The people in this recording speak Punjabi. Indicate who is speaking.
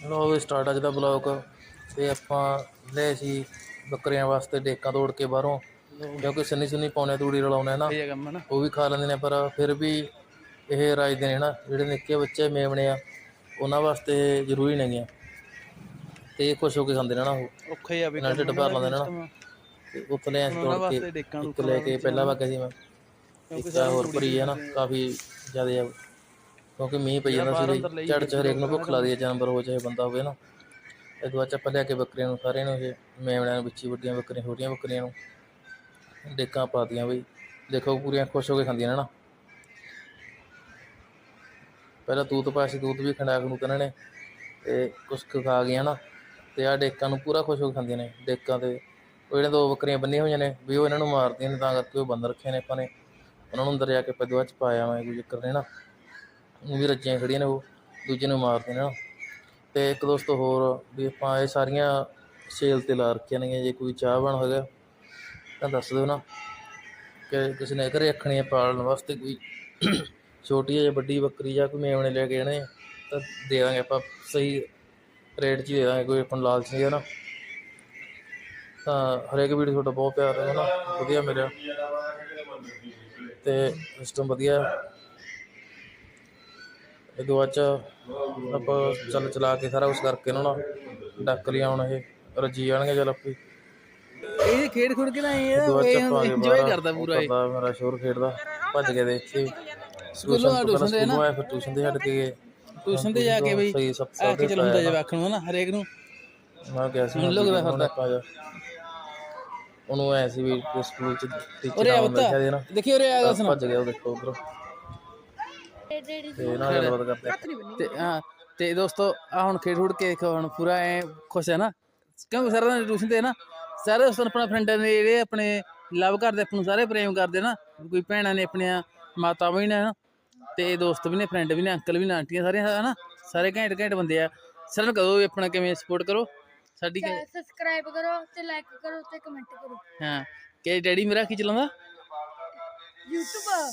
Speaker 1: ਲੋ ਵੀ ਸਟਾਰਟ ਅੱਜ ਦਾ ਬਲੌਗ ਤੇ ਆਪਾਂ ਲਏ ਸੀ ਬੱਕਰੀਆਂ ਵਾਸਤੇ ਡੇਕਾਂ ਤੋੜ ਕੇ ਬਾਹਰੋਂ। ਕਿਉਂਕਿ ਸੰਨੀ ਸੁੰਨੀ ਪਾਉਣੇ ਤੂੜੀ ਰਲਾਉਣੇ ਨਾ। ਉਹ ਵੀ ਖਾ ਲੈਂਦੇ ਨੇ ਪਰ ਫਿਰ ਵੀ ਇਹ ਰਾਜਦੇ ਨੇ ਨਾ ਜਿਹੜੇ ਨਿੱਕੇ ਬੱਚੇ ਮੇਮਣੇ ਆ ਉਹਨਾਂ ਵਾਸਤੇ ਜ਼ਰੂਰੀ ਨੇਗੀਆਂ ਤੇ ਇਹ ਖੁਸ਼ ਹੋ ਕੇ ਖਾਂਦੇ ਨੇ ਨਾ ਉਹ।
Speaker 2: ਔਖਾ ਆ ਵੀ
Speaker 1: ਨਾਲ ਢਿੱਡ ਭਰ ਲੈਂਦੇ ਨੇ ਨਾ। ਤੇ ਲੈ ਅਸੀਂ ਤੋੜ ਕੇ ਇੱਕ ਲੈ ਕੇ ਪਹਿਲਾਂ ਵਗ ਸੀ ਮੈਂ। ਇੱਕ ਆ ਹੋਰ ਭਰੀ ਹੈ ਨਾ ਕਾਫੀ ਜ਼ਿਆਦਾ ਆ। ਕਿਉਂਕਿ ਮੀਂਹ ਪਈ ਜਾਂਦਾ ਸੀ ਵੀ ਝੜ ਚ ਹਰੇਕ ਨੂੰ ਭੁੱਖ ਲੱਗਦੀ ਹੈ ਜਾਨਵਰ ਹੋ ਚਾਹੇ ਬੰਦਾ ਹੋਵੇ ਨਾ। ਇਹ ਦੁਆ ਚੱਪਾ ਲਿਆ ਕੇ ਬੱਕਰੀਆਂ ਨੂੰ ਸਾਰਿਆਂ ਨੂੰ ਇਹ ਮੇਮਣਿਆਂ ਨੂੰ ਵਿੱਚੀ ਵੱਡੀਆਂ ਬੱਕਰੀਆਂ ਛੋਟੀਆਂ ਬੱਕਰੀਆਂ ਨੂੰ ਡੇਕਾਂ ਪਾਤੀਆਂ ਬਈ। ਦੇਖੋ ਪੂਰੀਆਂ ਖੁਸ਼ ਹੋ ਕੇ ਖਾਂਦੀਆਂ ਨੇ ਨਾ। ਪਹਿਲਾਂ ਦੂਧ ਪਾਇਆ ਸੀ ਦੂਧ ਵੀ ਖੰਡਾ ਖਣੂ ਇਹਨਾਂ ਨੇ ਤੇ ਕੁਛ ਕੁ ਖਾ ਗਈਆਂ ਨਾ ਤੇ ਆ ਡੇਕਾਂ ਨੂੰ ਪੂਰਾ ਖੁਸ਼ ਹੋ ਕੇ ਖਾਂਦੀਆਂ ਨੇ ਡੇਕਾਂ ਤੇ। ਉਹ ਜਿਹੜੇ ਦੋ ਬੱਕਰੀਆਂ ਬੰਨੀਆਂ ਹੋਈਆਂ ਨੇ ਵੀ ਉਹ ਇਹਨਾਂ ਨੂੰ ਮਾਰਦੀਆਂ ਨੇ ਤਾਂ ਕਰਕੇ ਉਹ ਬੰਦ ਰੱਖੇ ਨੇ ਆਪਾਂ ਨੇ। ਉਹਨਾਂ ਨੂੰ ਅੰਦਰ ਜਾ ਕੇ ਪਦਵਾ ਚ ਪਾਇਆ ਮੈਂ ਕੋਈ ਚੱਕਰ ਨਹੀਂ ਨਾ। ਉਹ ਵੀ ਰੱਜੀਆਂ ਖੜੀਆਂ ਨੇ ਉਹ, ਦੂਜੇ ਨੂੰ ਮਾਰਦੇ ਨੇ ਨਾ। ਤੇ ਇੱਕ ਦੋਸਤ ਹੋਰ ਵੀ ਆਪਾਂ ਇਹ ਸਾਰੀਆਂ ਸੇਲ ਤੇ ਲਾ ਰੱਖੀਆਂ ਨੇ ਜੇ ਕੋਈ ਚਾਹ ਬਣ ਹੋ ਗਿਆ ਤਾਂ ਦੱਸ ਦਿਓ ਨਾ ਕਿ ਕਿਸੇ ਨੇ ਘਰੇ ਰੱਖਣੀ ਹੈ ਪਾਲਣ ਵਾਸਤੇ ਕੋਈ ਛੋਟੀ ਜਾਂ ਵੱਡੀ ਬੱਕਰੀ ਜਾਂ ਕੋਈ ਮੇਵਣੇ ਲੈ ਕੇ ਆਣੇ ਤਾਂ ਦੇ ਦਾਂਗੇ ਆਪਾਂ, ਸਹੀ ਰੇਟ 'ਚ ਹੀ ਦੇ ਦਾਂਗੇ ਕੋਈ ਆਪਾਂ ਨੂੰ ਲਾਲਚ ਨਹੀਂ ਹੈ ਨਾ। ਤਾਂ ਹਰੇਕ ਵੀਡੀਓ ਤੁਹਾਡਾ ਬਹੁਤ ਪਿਆਰ ਹੈ ਨਾ, ਵਧੀਆ ਮਿਲਿਆ। ਤੇ ਸਿਸਟਮ ਵਧੀਆ ਇਹ ਦੋ ਅੱਜ ਆਪਾਂ ਚੱਲ ਚਲਾ ਕੇ ਸਾਰਾ ਕੁਝ ਕਰਕੇ ਇਹਨਾਂ ਨੂੰ ਡੱਕ ਲਿਆਉਣ ਇਹ ਰੱਜੀ ਜਾਣਗੇ ਚੱਲ ਆਪੇ।
Speaker 2: ਇਹ ਖੇਡ ਖੁੜ ਕੇ ਨਾ ਇਹ
Speaker 1: ਦੋ
Speaker 2: ਇੰਜੋਏ ਕਰਦਾ ਪੂਰਾ ਇਹ।
Speaker 1: ਮੇਰਾ ਸ਼ੋਰ ਖੇਡਦਾ ਭੱਜ ਕੇ ਦੇਖ ਕੇ
Speaker 2: ਸਕੂਲੋਂ ਆ ਟਿਊਸ਼ਨ ਦੇ ਨਾ।
Speaker 1: ਫਿਰ ਟਿਊਸ਼ਨ ਤੇ ਛੱਡ ਕੇ
Speaker 2: ਟਿਊਸ਼ਨ ਤੇ ਜਾ ਕੇ ਬਈ ਆ ਕੇ ਚਲਾਉਂਦਾ ਜੇ ਆਖਣ ਨੂੰ ਨਾ ਹਰੇਕ ਨੂੰ।
Speaker 1: ਮੈਂ ਕਿਹਾ ਸੀ
Speaker 2: ਲੋਕ ਦਾ ਫਿਰਦਾ।
Speaker 1: ਉਹਨੂੰ ਐ ਸੀ ਵੀ ਸਕੂਲ ਚ ਟੀਚਰ
Speaker 2: ਉਰੇ ਆ
Speaker 1: ਆਉਂਦਾ
Speaker 2: ਪੁੱਤ।
Speaker 1: ਸੀ ਨਾ।
Speaker 2: ਦੇਖੀ ਉਰੇ ਆ ਦੱਸ
Speaker 1: ਭੱਜ ਗਿਆ ਉਹ ਦੇਖੋ ਉਧਰ। ਤੇ ਇਹਨਾਂ ਨਾਲ ਗੱਲਬਾਤ ਕਰਦੇ
Speaker 2: ਤੇ ਹਾਂ ਤੇ ਦੋਸਤੋ ਆ ਹੁਣ ਖੇਡ ਖੁੜ ਕੇ ਦੇਖੋ ਹੁਣ ਪੂਰਾ ਐ ਖੁਸ਼ ਹੈ ਨਾ? ਕਿਉਂਕਿ ਸਾਰਾ ਦਿਨ ਟਿਊਸ਼ਨ ਤੇ ਨਾ? ਸਾਰੇ ਉਸ ਆਪਣਾ ਫਰੈਂਡ ਨੇ ਜਿਹੜੇ ਆਪਣੇ ਲਵ ਕਰਦੇ ਆਪਾਂ ਨੂੰ ਸਾਰੇ ਪ੍ਰੇਮ ਕਰਦੇ ਨਾ ਕੋਈ ਭੈਣਾਂ ਨੇ ਆਪਣੀਆਂ ਮਾਤਾ ਵੀ ਨੇ ਨਾ? ਤੇ ਦੋਸਤ ਵੀ ਨੇ ਫਰੈਂਡ ਵੀ ਨੇ ਅੰਕਲ ਵੀ ਨੇ ਆਂਟੀਆਂ ਸਾਰੇ ਹਨਾ ਸਾਰੇ ਘੈਂਟ ਘੈਂਟ ਬੰਦੇ ਆ। ਸਾਰਿਆਂ ਨੂੰ ਕਹੋ ਵੀ ਆਪਣਾ ਕਿਵੇਂ ਸਪੋਰਟ ਕਰੋ? ਸਾਡੀ ਕਿ-
Speaker 3: ਸਬਸਕ੍ਰਾਈਬ ਕਰੋ ਤੇ ਲਾਈਕ ਕਰੋ ਤੇ ਕਮੈਂਟ ਕਰੋ।
Speaker 2: ਹਾਂ ਕਿ ਡੈਡੀ ਮੇਰਾ ਕੀ ਚਲਾਉਂਦਾ?
Speaker 3: YouTube